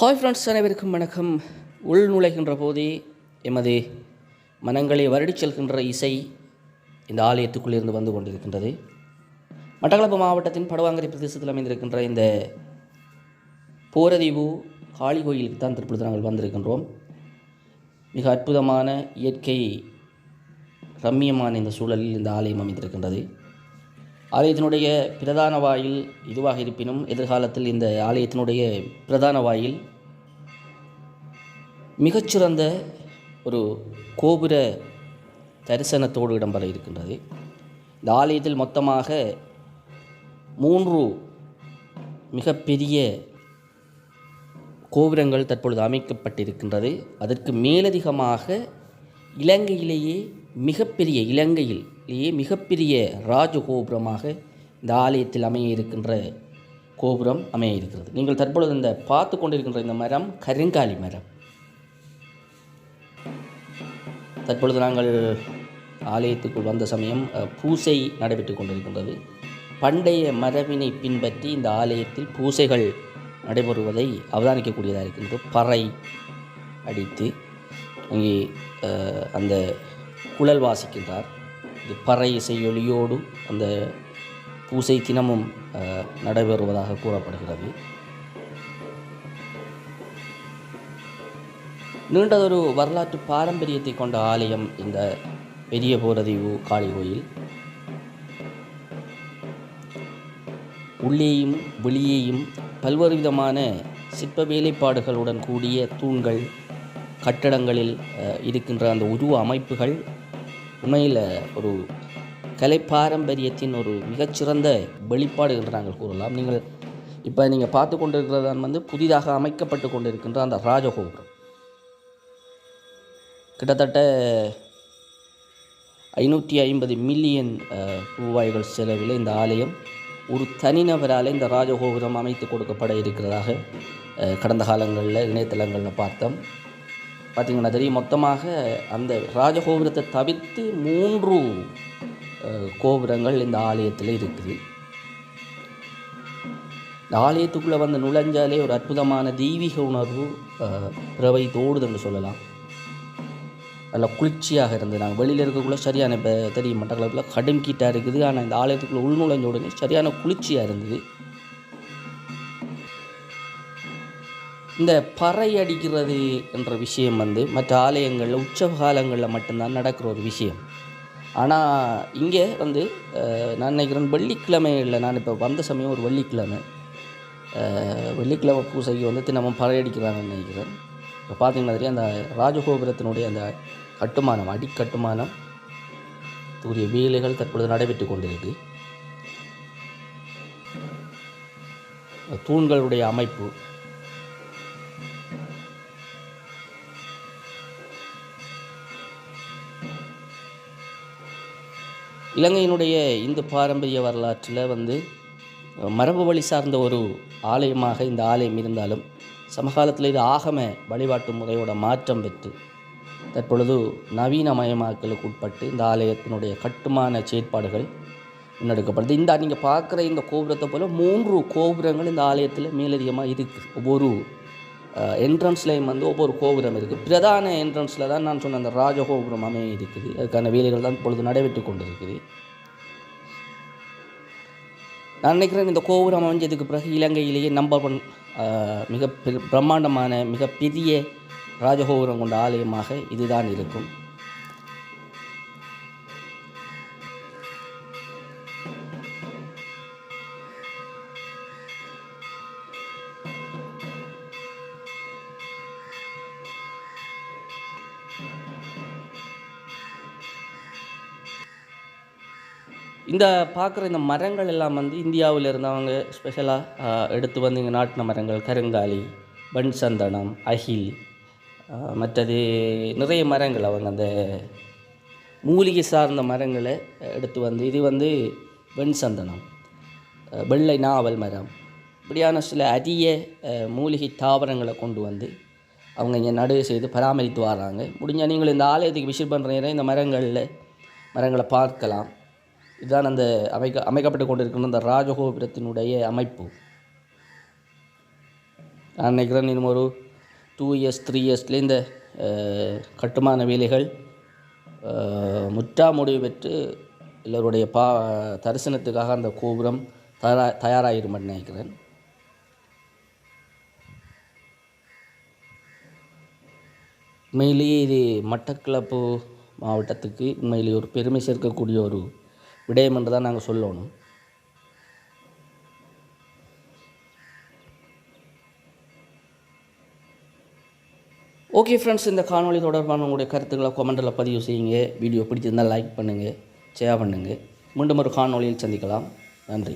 Hi friends அனைவருக்கும் வணக்கம். உள் நுழைகின்ற போதே எமது மனங்களை வருடிச் செல்கின்ற இசை இந்த ஆலயத்துக்குள் இருந்து வந்து கொண்டிருக்கின்றது. மட்டக்களப்பு மாவட்டத்தின் படுவாங்கரை பிரதேசத்தில் அமைந்திருக்கின்ற இந்த போரதீவு காளி கோயிலுக்கு தான் தற்பொழுது நாங்கள் வந்திருக்கின்றோம். மிக அற்புதமான இயற்கை ரம்மியமான இந்த சூழலில் இந்த ஆலயம் அமைந்திருக்கின்றது. ஆலயத்தினுடைய பிரதான வாயில் இதுவாக இருப்பினும் எதிர்காலத்தில் இந்த ஆலயத்தினுடைய பிரதான வாயில் மிகச்சிறந்த ஒரு கோபுர தரிசனத்தோடு இடம்பெற இருக்கின்றது. இந்த ஆலயத்தில் மொத்தமாக மூன்று மிகப்பெரிய கோபுரங்கள் தற்பொழுது அமைக்கப்பட்டிருக்கின்றது. அதற்கு மேலதிகமாக இலங்கையிலேயே மிகப்பெரிய இலங்கையில் உலகத்திலேயே மிகப்பெரிய ராஜகோபுரமாக இந்த ஆலயத்தில் அமைய இருக்கின்ற கோபுரம் அமைய இருக்கிறது நீங்கள் தற்பொழுது இந்த பார்த்து கொண்டிருக்கின்ற இந்த மரம் கருங்காலி மரம். தற்பொழுது நாங்கள் ஆலயத்துக்குள் வந்த சமயம் பூசை நடைபெற்று கொண்டிருக்கின்றது. பண்டைய மரபினை பின்பற்றி இந்த ஆலயத்தில் பூசைகள் நடைபெறுவதை அவதானிக்கக்கூடியதாக இருக்கின்றது. பறை அடித்து அங்கே அந்த குழல் வாசிக்கின்றார். பறை இசையொலியோடு அந்த பூசை தினமும் நடைபெறுவதாக கூறப்படுகிறது. நீண்டதொரு வரலாற்று பாரம்பரியத்தை கொண்ட ஆலயம் இந்த பெரிய போரதீவு காளி கோயில். உள்ளேயும் வெளியேயும் பல்வேறு விதமான சிற்ப வேலைப்பாடுகளுடன் கூடிய தூண்கள் கட்டடங்களில் இருக்கின்ற அந்த உருவ அமைப்புகள் உண்மையில் ஒரு கலை பாரம்பரியத்தின் ஒரு மிகச்சிறந்த வெளிப்பாடு என்று நாங்கள் கூறலாம். நீங்கள் இப்போ நீங்கள் பார்த்து கொண்டிருக்கிறதான் வந்து புதிதாக அமைக்கப்பட்டு கொண்டிருக்கின்ற அந்த ராஜகோபுரம். கிட்டத்தட்ட ஐநூற்றி ஐம்பது மில்லியன் ரூபாய்கள் செலவில் இந்த ஆலயம் ஒரு தனிநபரால் இந்த ராஜகோபுரம் அமைத்து கொடுக்கப்பட இருக்கிறதாக கடந்த காலங்களில் இணையதளங்களில் பார்த்தோம். பார்த்திங்கன்னா தெரியும். மொத்தமாக அந்த ராஜகோபுரத்தை தவிர்த்து மூன்று கோபுரங்கள் இந்த ஆலயத்தில் இருக்குது. இந்த ஆலயத்துக்குள்ளே வந்து நுழைஞ்சாலே ஒரு அற்புதமான தெய்வீக உணர்வு பிறவை தோடுதுன்னு சொல்லலாம். நல்ல குளிர்ச்சியாக இருந்தது. நாங்கள் வெளியில் இருக்கக்குள்ள சரியான இப்போ தெரியும் மட்டக்களப்பில் கடும் கீட்டாக இருக்குது. ஆனால் இந்த ஆலயத்துக்குள்ளே உள்நுழைஞ்ச உடனே சரியான குளிர்ச்சியாக இருந்தது. இந்த பறை அடிக்கிறது என்ற விஷயம் வந்து மற்ற ஆலயங்களில் உற்சவ காலங்களில் மட்டும்தான் நடக்கிற ஒரு விஷயம். ஆனால் இங்கே வந்து நான் நினைக்கிறேன் வெள்ளிக்கிழமையில் நான் இப்போ வந்த சமயம் ஒரு வெள்ளிக்கிழமை. வெள்ளிக்கிழமை பூசைக்கு வந்து தினமும் பறை அடிக்கிறாங்கன்னு நினைக்கிறேன். இப்போ பார்த்தீங்கன்னா தெரியும் அந்த ராஜகோபுரத்தினுடைய அந்த கட்டுமானம் அடிக்கட்டுமானம் தூரிய வேலைகள் தற்பொழுது நடைபெற்று கொண்டிருக்கு. தூண்களுடைய அமைப்பு. இலங்கையினுடைய இந்து பாரம்பரிய வரலாற்றில் வந்து மரபு வழி சார்ந்த ஒரு ஆலயமாக இந்த ஆலயம் இருந்தாலும் சமகாலத்தில் இது ஆகம வழிபாட்டு முறையோட மாற்றம் பெற்று தற்பொழுது நவீனமயமாக்கலுக்கு உட்பட்டு இந்த ஆலயத்தினுடைய கட்டுமான செயற்பாடுகள் முன்னெடுக்கப்படுது. இந்த நீங்கள் பார்க்குற இந்த கோபுரத்தை போல் மூன்று கோபுரங்கள் இந்த ஆலயத்தில் மேலதிகமாக இருக்குது ஒவ்வொரு என்ட்ரன்ஸ்லேயும் வந்து ஒவ்வொரு கோபுரம் இருக்குது பிரதான என்ட்ரன்ஸில் தான் நான் சொன்ன அந்த ராஜகோபுரம் அமைய இருக்குது அதுக்கான வேலைகள் தான் இப்பொழுது நடைபெற்று கொண்டு இருக்குது நான் நினைக்கிறேன் இந்த கோபுரம் அமைஞ்சதுக்கு பிறகு இலங்கையிலேயே நம்பர் ஒன் மிக பெரு- பிரம்மாண்டமான மிக பெரிய ராஜகோபுரம் கொண்ட ஆலயமாக இதுதான் இருக்கும். இந்த பார்க்குற இந்த மரங்கள் எல்லாம் வந்து இந்தியாவில் இருந்தவங்க ஸ்பெஷலாக எடுத்து வந்து இங்கே நாட்டின மரங்கள் கருங்காலி பன் சந்தனம் அகில் மற்றது நிறைய மரங்கள் அவங்க அந்த மூலிகை சார்ந்த மரங்களை எடுத்து வந்து இது வந்து வெண் சந்தனம் வெள்ளை நாவல் மரம் இப்படியான சில அரிய மூலிகை தாவரங்களை கொண்டு வந்து அவங்க இங்கே நடுவு செய்து பராமரித்து வராங்க. முடிஞ்சால் நீங்கள் இந்த ஆலயத்துக்கு விசிட் பண்ணுற நேரம் இந்த மரங்களில் மரங்களை பார்க்கலாம். இதுதான் அந்த அமைக்க அமைக்கப்பட்டு கொண்டிருக்கின்ற அந்த ராஜகோபுரத்தினுடைய அமைப்பு. நான் நினைக்கிறேன் இன்னும் ஒரு டூ இயர்ஸ் த்ரீ இயர்ஸ்லேயே இந்த கட்டுமான வேலைகள் முற்றா முடிவு பெற்று எல்லோருடைய பா தரிசனத்துக்காக அந்த கோபுரம் தயாரா தயாராகிருமென்னு நினைக்கிறேன். உண்மையிலேயே இது மட்டக்களப்பு மாவட்டத்துக்கு உண்மையிலேயே ஒரு பெருமை சேர்க்கக்கூடிய ஒரு விடயம் என்று தான் நாங்கள் சொல்லணும். ஓகே ஃப்ரெண்ட்ஸ் இந்த காணொளி தொடர்பான உங்களுடைய கருத்துக்களை கொமெண்டில் பதிவு செய்யுங்க. வீடியோ பிடிச்சிருந்தால் லைக் பண்ணுங்கள் ஷேர் பண்ணுங்கள் மீண்டும் ஒரு காணொளியில் சந்திக்கலாம். நன்றி.